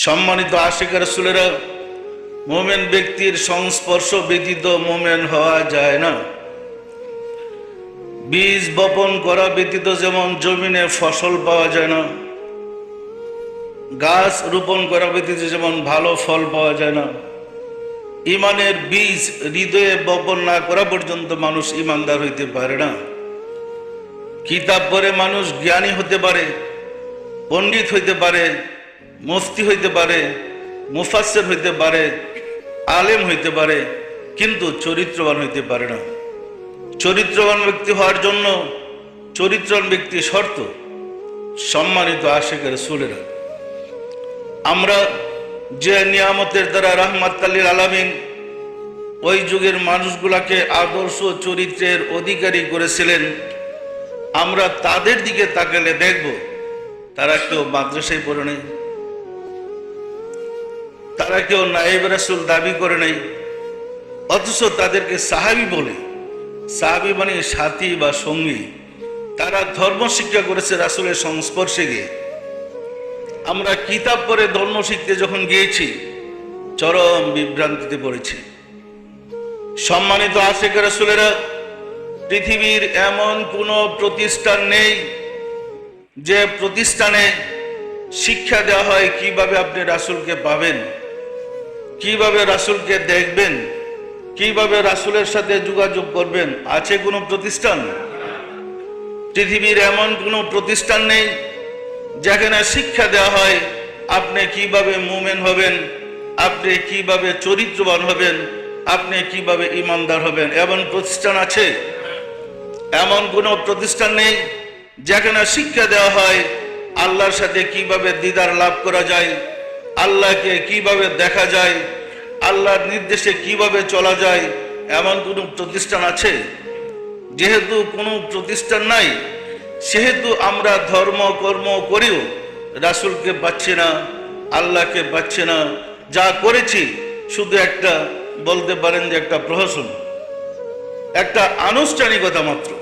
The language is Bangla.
সম্মানিত আশিকার সুলেরা মোমেন ব্যক্তির সংস্পর্শ ব্যতীত মোমেন হওয়া যায় না। বীজ বপন করা ব্যতীত যেমন জমিনে ফসল পাওয়া যায় না, গাছ রোপণ করা ব্যতীত যেমন ভালো ফল পাওয়া যায় না, ইমানের বীজ হৃদয়ে বপন না করা পর্যন্ত মানুষ ইমানদার হইতে পারে না। কিতাব পড়ে মানুষ জ্ঞানী হতে পারে, পণ্ডিত হইতে পারে মুফতি হইতে পারে মুফাসের হইতে পারে, আলেম হইতে পারে, কিন্তু চরিত্রবান হইতে পারে না। চরিত্রবান ব্যক্তি হওয়ার জন্য চরিত্রবান ব্যক্তি শর্ত, সম্মানিত আশেকের সুলেরা আমরা যে নিয়ামতের দ্বারা রহমত আলীর আলামিন ওই যুগের মানুষগুলাকে আদর্শ চরিত্রের অধিকারী করেছিলেন, আমরা তাদের দিকে তাকালে দেখব, তারা কেউ মাদ্রাসায় পড়ে নেই। তারা কেউ নায়েব রাসুল দাবি করে নেই, অথচ তাদেরকে সাহাবি বলে। সাহাবি মানে সাথী বা সঙ্গী। তারা ধর্ম শিক্ষা করেছে রাসুলের সংস্পর্শে গিয়ে। আমরা কিতাব পরে ধর্ম শিখতে যখন গিয়েছি, চরম বিভ্রান্তিতে পড়েছি। সম্মানিত আশেখ রাসুলেরা, পৃথিবীর এমন কোনো প্রতিষ্ঠান নেই যে প্রতিষ্ঠানে শিক্ষা দেওয়া হয় কীভাবে আপনি রাসুলকে পাবেন। কীভাবে রাসুলকে দেখবেন? কীভাবে রাসুলের সাথে যোগাযোগ করবেন? আছে কোনো প্রতিষ্ঠান? পৃথিবীর এমন কোনো প্রতিষ্ঠান নেই যেখানে শিক্ষা দেওয়া হয়, আপনি কীভাবে মুমেন হবেন? আপনি কীভাবে চরিত্রবান হবেন? আপনি কীভাবে ইমানদার হবেন? এমন প্রতিষ্ঠান আছে? এমন কোনো প্রতিষ্ঠান নেই যেখানে শিক্ষা দেওয়া হয়, আল্লাহর সাথে কীভাবে দিদার লাভ করা যায়? আল্লাহকে কীভাবে দেখা যায়, আল্লাহর নির্দেশে কীভাবে চলা যায়, এমন কোনো প্রতিষ্ঠান আছে? যেহেতু কোনো প্রতিষ্ঠান নাই, সেহেতু আমরা ধর্ম, কর্ম করেও রাসুলকে পাচ্ছি না, আল্লাহকে পাচ্ছি না। যা করেছি, শুধু একটা বলতে পারেন যে একটা প্রহসন। একটা আনুষ্ঠানিকতা মাত্র।